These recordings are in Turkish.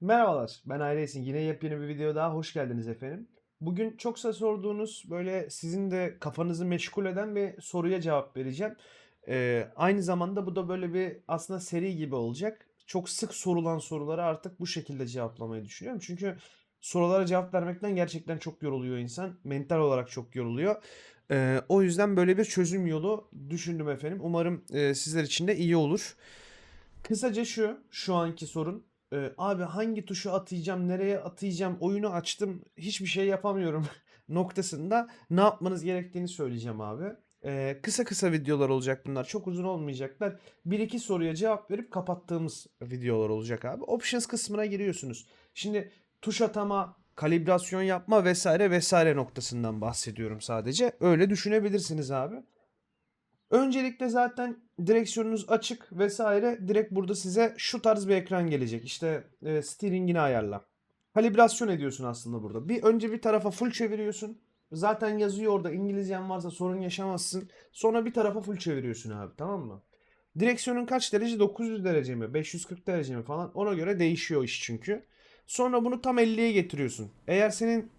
Merhabalar, ben Ailesin. Yine yepyeni bir video daha hoş geldiniz efendim. Bugün çoksa sorduğunuz böyle sizin de kafanızı meşgul eden bir soruya cevap vereceğim. Ee, aynı zamanda bu da böyle bir aslında seri gibi olacak. Çok sık sorulan soruları artık bu şekilde cevaplamayı düşünüyorum. Çünkü sorulara cevap vermekten gerçekten çok yoruluyor insan. Mental olarak çok yoruluyor. Ee, o yüzden böyle bir çözüm yolu düşündüm efendim. Umarım e, sizler için de iyi olur. Kısaca şu, şu anki sorun. Ee, abi hangi tuşu atayacağım, nereye atayacağım, oyunu açtım, hiçbir şey yapamıyorum noktasında ne yapmanız gerektiğini söyleyeceğim abi. Ee, kısa kısa videolar olacak bunlar. Çok uzun olmayacaklar. Bir iki soruya cevap verip kapattığımız videolar olacak abi. Options kısmına giriyorsunuz. Şimdi tuş atama, kalibrasyon yapma vesaire vesaire noktasından bahsediyorum sadece. Öyle düşünebilirsiniz abi. Öncelikle zaten direksiyonunuz açık vesaire. Direkt burada size şu tarz bir ekran gelecek. İşte e, steering'ini ayarla. Kalibrasyon ediyorsun aslında burada. Bir önce bir tarafa full çeviriyorsun. Zaten yazıyor orada İngilizcen varsa sorun yaşamazsın. Sonra bir tarafa full çeviriyorsun abi tamam mı? Direksiyonun kaç derece? 900 derece mi? 540 derece mi falan? Ona göre değişiyor iş çünkü. Sonra bunu tam 50'ye getiriyorsun. Eğer senin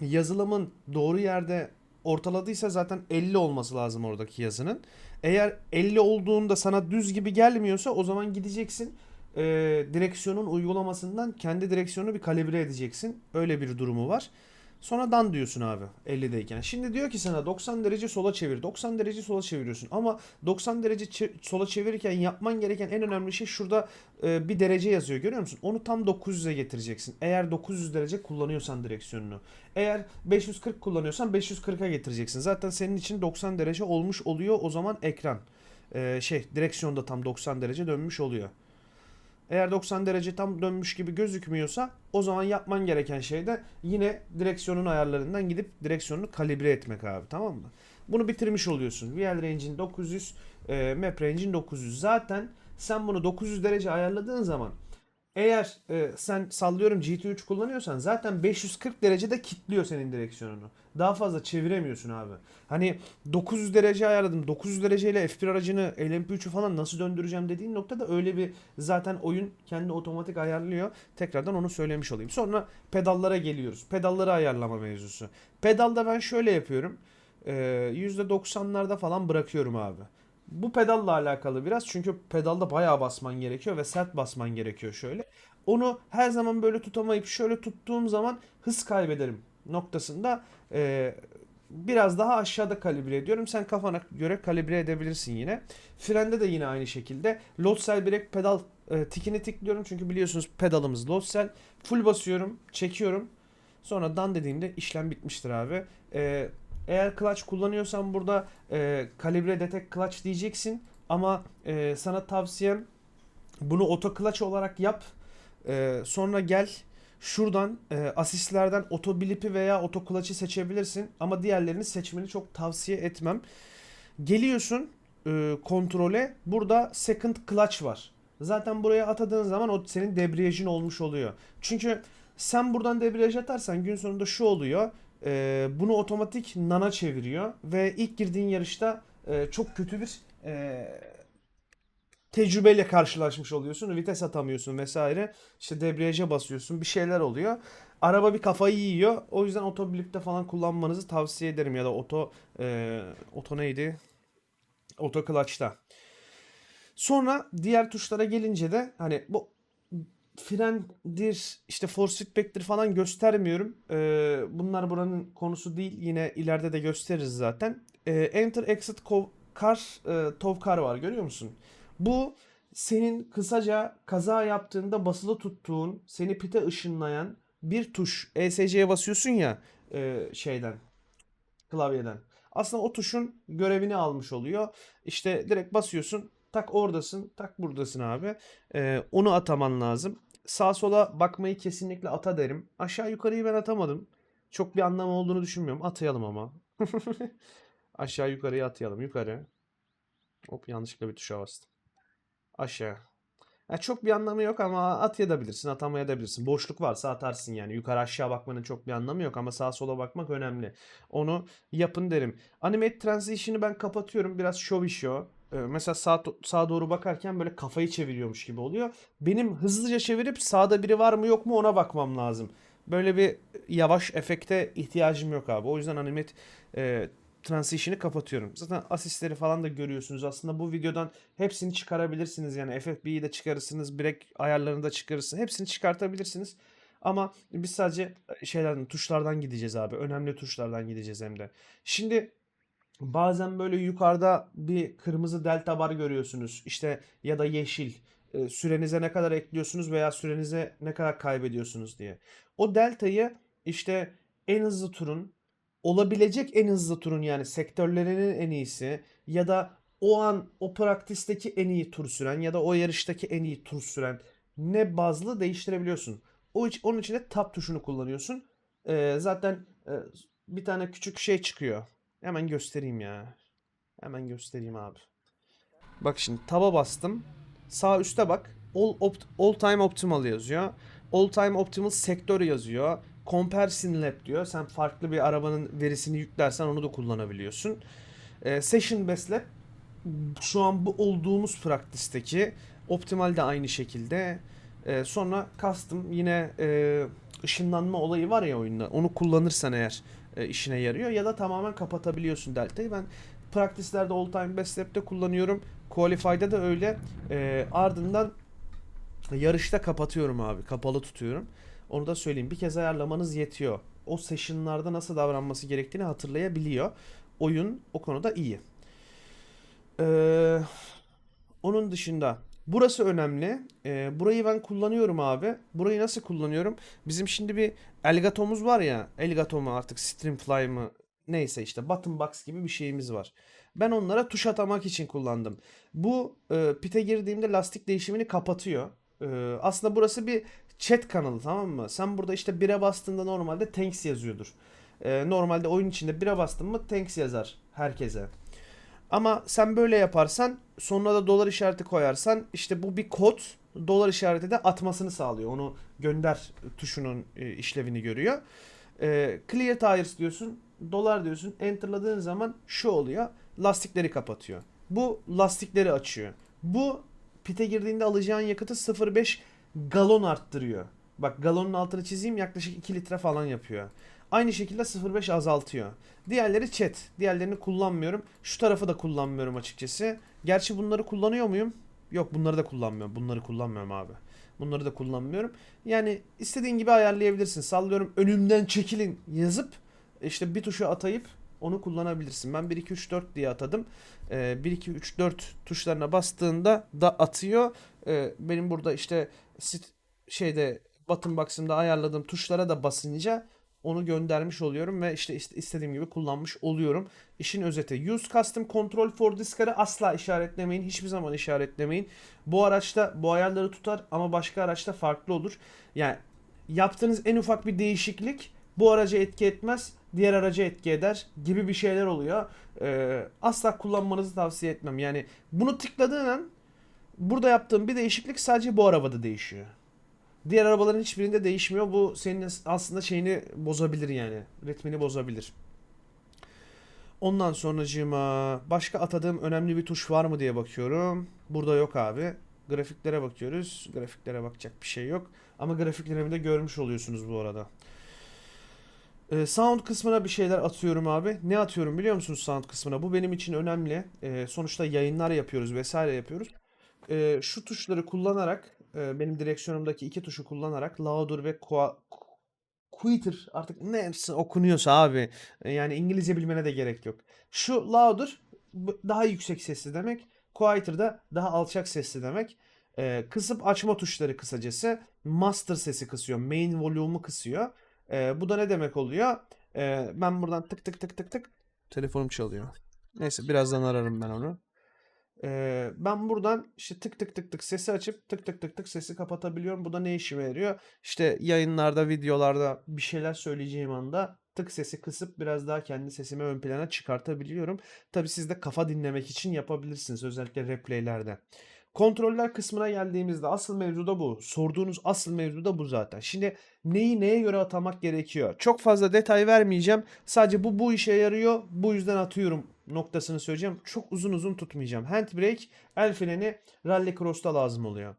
yazılımın doğru yerde ortaladıysa zaten 50 olması lazım oradaki yazının. Eğer 50 olduğunda sana düz gibi gelmiyorsa o zaman gideceksin e, direksiyonun uygulamasından kendi direksiyonunu bir kalibre edeceksin. Öyle bir durumu var. Sonra dan diyorsun abi 50'deyken. Şimdi diyor ki sana 90 derece sola çevir. 90 derece sola çeviriyorsun. Ama 90 derece sola çevirirken yapman gereken en önemli şey şurada e, bir derece yazıyor görüyor musun? Onu tam 900'e getireceksin. Eğer 900 derece kullanıyorsan direksiyonunu. Eğer 540 kullanıyorsan 540'a getireceksin. Zaten senin için 90 derece olmuş oluyor o zaman ekran. E, şey direksiyonda tam 90 derece dönmüş oluyor. Eğer 90 derece tam dönmüş gibi gözükmüyorsa o zaman yapman gereken şey de yine direksiyonun ayarlarından gidip direksiyonunu kalibre etmek abi tamam mı? Bunu bitirmiş oluyorsun. VL range'in 900, e, map range'in 900. Zaten sen bunu 900 derece ayarladığın zaman eğer e, sen sallıyorum GT3 kullanıyorsan zaten 540 derecede kilitliyor senin direksiyonunu. Daha fazla çeviremiyorsun abi. Hani 900 derece ayarladım. 900 dereceyle F1 aracını LMP3'ü falan nasıl döndüreceğim dediğin noktada öyle bir zaten oyun kendi otomatik ayarlıyor. Tekrardan onu söylemiş olayım. Sonra pedallara geliyoruz. Pedalları ayarlama mevzusu. Pedalda ben şöyle yapıyorum. Ee, %90'larda falan bırakıyorum abi. Bu pedalla alakalı biraz çünkü pedalda bayağı basman gerekiyor ve sert basman gerekiyor şöyle. Onu her zaman böyle tutamayıp şöyle tuttuğum zaman hız kaybederim noktasında e, biraz daha aşağıda kalibre ediyorum. Sen kafana göre kalibre edebilirsin yine. Frende de yine aynı şekilde. Load cell brake pedal e, tikini tıklıyorum çünkü biliyorsunuz pedalımız load cell. Full basıyorum, çekiyorum. Sonra dan dediğimde işlem bitmiştir abi. E, eğer clutch kullanıyorsan burada e, kalibre detect clutch diyeceksin. Ama e, sana tavsiyem bunu auto clutch olarak yap. E, sonra gel şuradan e, asistlerden auto blip'i veya auto clutch'ı seçebilirsin. Ama diğerlerini seçmeni çok tavsiye etmem. Geliyorsun e, kontrole. Burada second clutch var. Zaten buraya atadığın zaman o senin debriyajın olmuş oluyor. Çünkü sen buradan debriyaj atarsan gün sonunda şu oluyor. E, bunu otomatik nana çeviriyor ve ilk girdiğin yarışta e, çok kötü bir e, tecrübeyle karşılaşmış oluyorsun. Vites atamıyorsun vesaire. İşte debriyaja basıyorsun. Bir şeyler oluyor. Araba bir kafayı yiyor. O yüzden otoblipte falan kullanmanızı tavsiye ederim ya da oto e, oto neydi? Oto clutch'ta. Sonra diğer tuşlara gelince de hani bu frendir işte force feedback'tir falan göstermiyorum. Ee, bunlar buranın konusu değil. Yine ileride de gösteririz zaten. Ee, enter exit car e, tow car var görüyor musun? Bu senin kısaca kaza yaptığında basılı tuttuğun, seni pite ışınlayan bir tuş. ESC'ye basıyorsun ya e, şeyden, klavyeden. Aslında o tuşun görevini almış oluyor. İşte direkt basıyorsun. Tak oradasın, tak buradasın abi. Ee, onu ataman lazım. Sağ sola bakmayı kesinlikle ata derim. Aşağı yukarıyı ben atamadım. Çok bir anlamı olduğunu düşünmüyorum. Atayalım ama. Aşağı yukarıyı atayalım. Yukarı. Hop yanlışlıkla bir tuşa bastım. Aşağı. Ya çok bir anlamı yok ama atayabilirsin, atamayabilirsin. Boşluk varsa atarsın yani. Yukarı aşağı bakmanın çok bir anlamı yok ama sağa sola bakmak önemli. Onu yapın derim. Animate Transition'ı ben kapatıyorum. Biraz show işi o. e, mesela sağ, sağa doğru bakarken böyle kafayı çeviriyormuş gibi oluyor. Benim hızlıca çevirip sağda biri var mı yok mu ona bakmam lazım. Böyle bir yavaş efekte ihtiyacım yok abi. O yüzden animate e, transition'ı kapatıyorum. Zaten asistleri falan da görüyorsunuz. Aslında bu videodan hepsini çıkarabilirsiniz. Yani FFB'yi de çıkarırsınız. Break ayarlarını da çıkarırsınız. Hepsini çıkartabilirsiniz. Ama biz sadece şeylerden, tuşlardan gideceğiz abi. Önemli tuşlardan gideceğiz hem de. Şimdi bazen böyle yukarıda bir kırmızı delta bar görüyorsunuz. İşte ya da yeşil. E, sürenize ne kadar ekliyorsunuz veya sürenize ne kadar kaybediyorsunuz diye. O deltayı işte en hızlı turun, olabilecek en hızlı turun yani sektörlerinin en iyisi ya da o an o praktisteki en iyi tur süren ya da o yarıştaki en iyi tur süren ne bazlı değiştirebiliyorsun. O onun için de tab tuşunu kullanıyorsun. Ee, zaten e, bir tane küçük şey çıkıyor. Hemen göstereyim ya. Hemen göstereyim abi. Bak şimdi taba bastım. Sağ üstte bak. All, opt- all time optimal yazıyor. All time optimal sektör yazıyor. Comparison lab diyor. Sen farklı bir arabanın verisini yüklersen onu da kullanabiliyorsun. Ee, session best lab şu an bu olduğumuz praktisteki optimal de aynı şekilde. Ee, sonra custom yine e, ışınlanma olayı var ya oyunda. Onu kullanırsan eğer e, işine yarıyor ya da tamamen kapatabiliyorsun deltayı. Ben practice'lerde all time best lab'de kullanıyorum. Qualify'da da öyle. Ee, ardından yarışta kapatıyorum abi. Kapalı tutuyorum. Onu da söyleyeyim. Bir kez ayarlamanız yetiyor. O session'larda nasıl davranması gerektiğini hatırlayabiliyor. Oyun o konuda iyi. Ee, onun dışında burası önemli. Ee, burayı ben kullanıyorum abi. Burayı nasıl kullanıyorum? Bizim şimdi bir Elgato'muz var ya. Elgato mu artık Streamfly mı neyse işte button box gibi bir şeyimiz var. Ben onlara tuş atamak için kullandım. Bu e, pite girdiğimde lastik değişimini kapatıyor. E, aslında burası bir chat kanalı tamam mı? Sen burada işte bire bastığında normalde thanks yazıyordur. E, normalde oyun içinde bire bastın mı thanks yazar herkese. Ama sen böyle yaparsan sonuna da dolar işareti koyarsan işte bu bir kod dolar işareti de atmasını sağlıyor. Onu gönder tuşunun e, işlevini görüyor. E, clear tires diyorsun dolar diyorsun enterladığın zaman şu oluyor lastikleri kapatıyor. Bu lastikleri açıyor. Bu pite girdiğinde alacağın yakıtı 0.5 galon arttırıyor. Bak galonun altını çizeyim yaklaşık 2 litre falan yapıyor. Aynı şekilde 0.5 azaltıyor. Diğerleri chat. Diğerlerini kullanmıyorum. Şu tarafı da kullanmıyorum açıkçası. Gerçi bunları kullanıyor muyum? Yok bunları da kullanmıyorum. Bunları kullanmıyorum abi. Bunları da kullanmıyorum. Yani istediğin gibi ayarlayabilirsin. Sallıyorum önümden çekilin yazıp işte bir tuşu atayıp onu kullanabilirsin. Ben 1 2 3 4 diye atadım. Ee, 1 2 3 4 tuşlarına bastığında da atıyor. Ee, benim burada işte şeyde button box'ımda ayarladığım tuşlara da basınca onu göndermiş oluyorum ve işte ist- istediğim gibi kullanmış oluyorum. İşin özeti. Use custom control for this car'ı asla işaretlemeyin. Hiçbir zaman işaretlemeyin. Bu araçta bu ayarları tutar ama başka araçta farklı olur. Yani yaptığınız en ufak bir değişiklik bu araca etki etmez, diğer araca etki eder gibi bir şeyler oluyor. Ee, asla kullanmanızı tavsiye etmem. Yani bunu tıkladığın an burada yaptığım bir değişiklik sadece bu arabada değişiyor. Diğer arabaların hiçbirinde değişmiyor. Bu senin aslında şeyini bozabilir yani. Ritmini bozabilir. Ondan sonracığıma başka atadığım önemli bir tuş var mı diye bakıyorum. Burada yok abi. Grafiklere bakıyoruz. Grafiklere bakacak bir şey yok. Ama grafiklerimi de görmüş oluyorsunuz bu arada. Ee, sound kısmına bir şeyler atıyorum abi. Ne atıyorum biliyor musunuz sound kısmına? Bu benim için önemli. Ee, sonuçta yayınlar yapıyoruz vesaire yapıyoruz. Ee, şu tuşları kullanarak e, benim direksiyonumdaki iki tuşu kullanarak louder ve qua- quitter artık ne okunuyorsa abi. E, Yani İngilizce bilmene de gerek yok. Şu louder bu- daha yüksek sesli demek. Quieter da daha alçak sesli demek. E, kısıp açma tuşları kısacası. Master sesi kısıyor. Main volume'u kısıyor. E, bu da ne demek oluyor? E, ben buradan tık tık tık tık tık. Telefonum çalıyor. Neyse birazdan ararım ben onu. Ee, ben buradan işte tık tık tık tık sesi açıp tık tık tık tık sesi kapatabiliyorum. Bu da ne işime yarıyor? İşte yayınlarda, videolarda bir şeyler söyleyeceğim anda tık sesi kısıp biraz daha kendi sesimi ön plana çıkartabiliyorum. Tabii siz de kafa dinlemek için yapabilirsiniz özellikle replaylerde. Kontroller kısmına geldiğimizde asıl mevzu da bu. Sorduğunuz asıl mevzu da bu zaten. Şimdi neyi neye göre atamak gerekiyor? Çok fazla detay vermeyeceğim. Sadece bu bu işe yarıyor. Bu yüzden atıyorum noktasını söyleyeceğim. Çok uzun uzun tutmayacağım. Handbrake, el freni Rally Cross'ta lazım oluyor.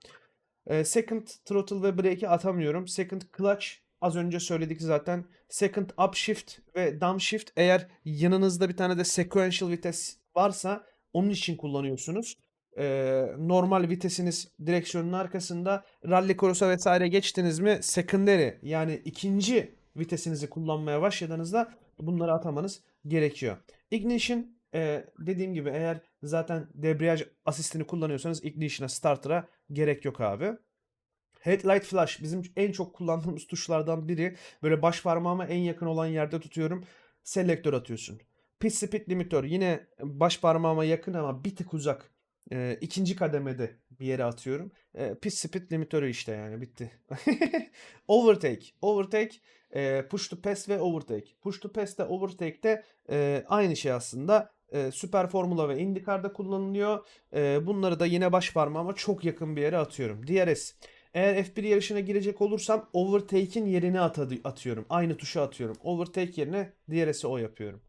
Ee, second throttle ve brake'i atamıyorum. Second clutch az önce söyledik zaten. Second upshift ve downshift eğer yanınızda bir tane de sequential vites varsa onun için kullanıyorsunuz. Ee, normal vitesiniz direksiyonun arkasında rally cross'a vesaire geçtiniz mi secondary yani ikinci vitesinizi kullanmaya başladığınızda bunları atamanız gerekiyor. Ignition e, dediğim gibi eğer zaten debriyaj asistini kullanıyorsanız ignition'a starter'a gerek yok abi. Headlight flash bizim en çok kullandığımız tuşlardan biri. Böyle baş parmağıma en yakın olan yerde tutuyorum. Selektör atıyorsun. Pitch speed limitör yine baş parmağıma yakın ama bir tık uzak. Ee, ikinci kademede bir yere atıyorum. Ee, pitch speed limitörü işte yani bitti. overtake. Overtake e, push to pass ve overtake. Push to pass de overtake de e, aynı şey aslında. E, Süper Formula ve IndyCar'da kullanılıyor. E, bunları da yine baş parmağıma çok yakın bir yere atıyorum. DRS. Eğer F1 yarışına girecek olursam overtake'in yerine atadı, atıyorum. Aynı tuşa atıyorum. Overtake yerine DRS'i o yapıyorum.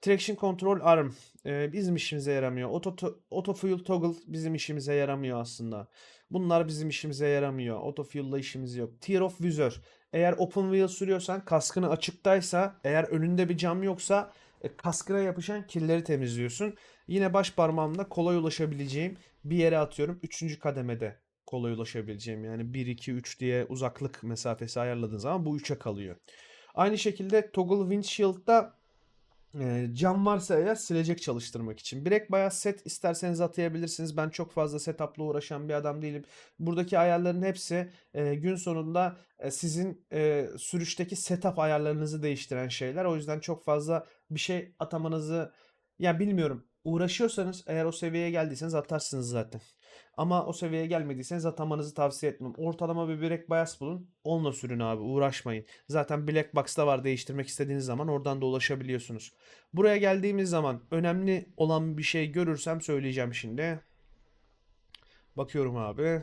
Traction Control Arm e, bizim işimize yaramıyor. Auto, auto Fuel Toggle bizim işimize yaramıyor aslında. Bunlar bizim işimize yaramıyor. Auto Fuel'la işimiz yok. Tier of Visor. Eğer open wheel sürüyorsan kaskını açıktaysa eğer önünde bir cam yoksa kaskına yapışan kirleri temizliyorsun. Yine baş parmağımla kolay ulaşabileceğim bir yere atıyorum. Üçüncü kademede kolay ulaşabileceğim. Yani 1, 2, 3 diye uzaklık mesafesi ayarladığın zaman bu 3'e kalıyor. Aynı şekilde toggle windshield'da e, cam varsa eğer silecek çalıştırmak için. Brake bayağı set isterseniz atayabilirsiniz. Ben çok fazla setup'la uğraşan bir adam değilim. Buradaki ayarların hepsi gün sonunda sizin sürüşteki setup ayarlarınızı değiştiren şeyler. O yüzden çok fazla bir şey atamanızı ya bilmiyorum. Uğraşıyorsanız eğer o seviyeye geldiyseniz atarsınız zaten. Ama o seviyeye gelmediyseniz atamanızı tavsiye etmem. Ortalama bir break bias bulun. Onunla sürün abi. Uğraşmayın. Zaten Black Box'ta var. Değiştirmek istediğiniz zaman oradan da ulaşabiliyorsunuz. Buraya geldiğimiz zaman önemli olan bir şey görürsem söyleyeceğim şimdi. Bakıyorum abi.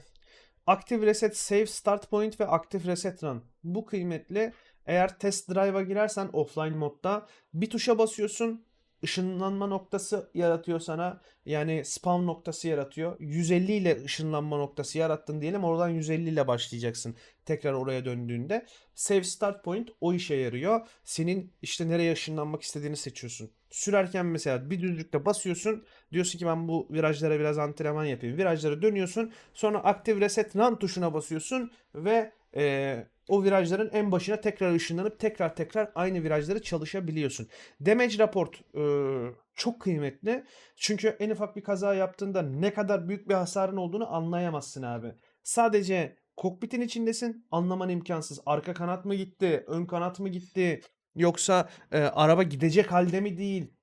Active Reset Save Start Point ve Active Reset Run. Bu kıymetli. Eğer test drive'a girersen offline modda bir tuşa basıyorsun ışınlanma noktası yaratıyor sana. Yani spawn noktası yaratıyor. 150 ile ışınlanma noktası yarattın diyelim. Oradan 150 ile başlayacaksın. Tekrar oraya döndüğünde. Save start point o işe yarıyor. Senin işte nereye ışınlanmak istediğini seçiyorsun. Sürerken mesela bir düzlükte basıyorsun. Diyorsun ki ben bu virajlara biraz antrenman yapayım. Virajlara dönüyorsun. Sonra active reset run tuşuna basıyorsun. Ve ee, o virajların en başına tekrar ışınlanıp tekrar tekrar aynı virajları çalışabiliyorsun. Damage Report e, çok kıymetli. Çünkü en ufak bir kaza yaptığında ne kadar büyük bir hasarın olduğunu anlayamazsın abi. Sadece kokpitin içindesin anlaman imkansız. Arka kanat mı gitti, ön kanat mı gitti, yoksa e, araba gidecek halde mi değil,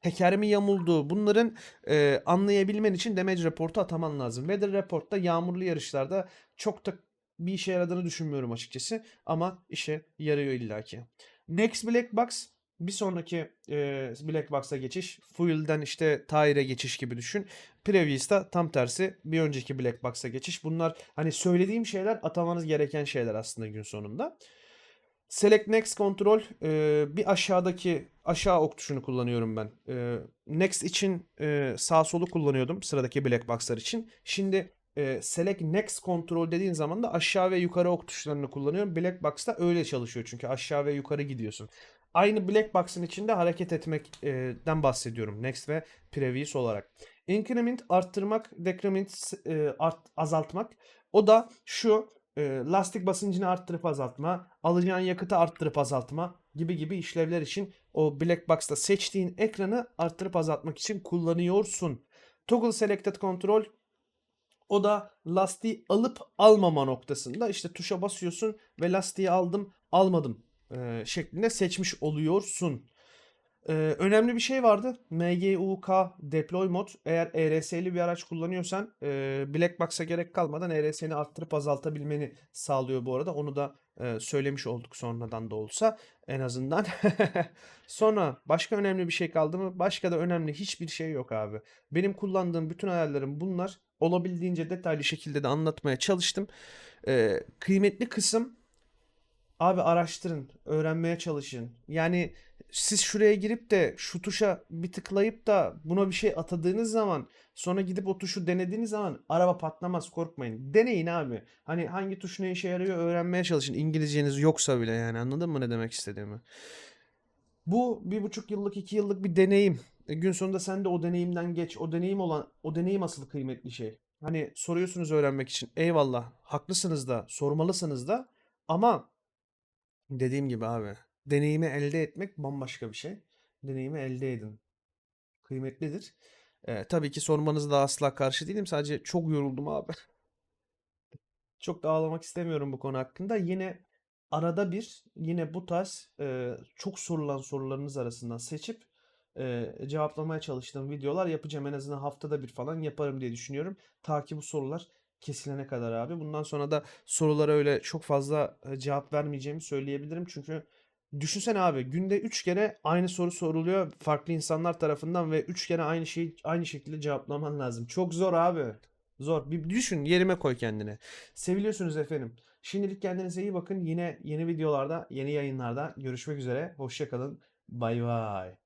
teker mi yamuldu? Bunların e, anlayabilmen için damage report'u ataman lazım. Weather report'ta yağmurlu yarışlarda çok da bir işe yaradığını düşünmüyorum açıkçası. Ama işe yarıyor illaki. Next Black Box bir sonraki e, Black Box'a geçiş. Fuel'den işte Tire'e geçiş gibi düşün. Previous'ta tam tersi bir önceki Black Box'a geçiş. Bunlar hani söylediğim şeyler atamanız gereken şeyler aslında gün sonunda. Select Next Control e, bir aşağıdaki aşağı ok tuşunu kullanıyorum ben. E, next için e, sağ solu kullanıyordum sıradaki Black Box'lar için. Şimdi e, select next kontrol dediğin zaman da aşağı ve yukarı ok tuşlarını kullanıyorum. Black Box'ta öyle çalışıyor çünkü aşağı ve yukarı gidiyorsun. Aynı Black Box'ın içinde hareket etmekten bahsediyorum. Next ve previous olarak. Increment arttırmak, decrement e, art, azaltmak. O da şu e, lastik basıncını arttırıp azaltma, alacağın yakıtı arttırıp azaltma gibi gibi işlevler için o Black Box'ta seçtiğin ekranı arttırıp azaltmak için kullanıyorsun. Toggle Selected Control o da lastiği alıp almama noktasında işte tuşa basıyorsun ve lastiği aldım almadım e, şeklinde seçmiş oluyorsun. E, önemli bir şey vardı. MGUK Deploy Mod. Eğer ERS'li bir araç kullanıyorsan e, Black Box'a gerek kalmadan ERS'ni arttırıp azaltabilmeni sağlıyor bu arada. Onu da e, söylemiş olduk sonradan da olsa en azından. Sonra başka önemli bir şey kaldı mı? Başka da önemli hiçbir şey yok abi. Benim kullandığım bütün ayarlarım bunlar olabildiğince detaylı şekilde de anlatmaya çalıştım. Ee, kıymetli kısım abi araştırın, öğrenmeye çalışın. Yani siz şuraya girip de şu tuşa bir tıklayıp da buna bir şey atadığınız zaman sonra gidip o tuşu denediğiniz zaman araba patlamaz korkmayın. Deneyin abi. Hani hangi tuş ne işe yarıyor öğrenmeye çalışın. İngilizceniz yoksa bile yani anladın mı ne demek istediğimi? Bu bir buçuk yıllık iki yıllık bir deneyim. E, gün sonunda sen de o deneyimden geç. O deneyim olan o deneyim asıl kıymetli şey. Hani soruyorsunuz öğrenmek için. Eyvallah. Haklısınız da, sormalısınız da ama dediğim gibi abi deneyimi elde etmek bambaşka bir şey. Deneyimi elde edin. Kıymetlidir. E, tabii ki sormanız da asla karşı değilim. Sadece çok yoruldum abi. Çok da ağlamak istemiyorum bu konu hakkında. Yine arada bir yine bu tarz e, çok sorulan sorularınız arasından seçip e, cevaplamaya çalıştığım videolar yapacağım. En azından haftada bir falan yaparım diye düşünüyorum. Ta ki bu sorular kesilene kadar abi. Bundan sonra da sorulara öyle çok fazla cevap vermeyeceğimi söyleyebilirim. Çünkü düşünsene abi günde 3 kere aynı soru soruluyor farklı insanlar tarafından ve 3 kere aynı şeyi aynı şekilde cevaplaman lazım. Çok zor abi. Zor. Bir düşün, yerime koy kendini. Seviliyorsunuz efendim. Şimdilik kendinize iyi bakın. Yine yeni videolarda, yeni yayınlarda görüşmek üzere. Hoşça kalın. Bay bay.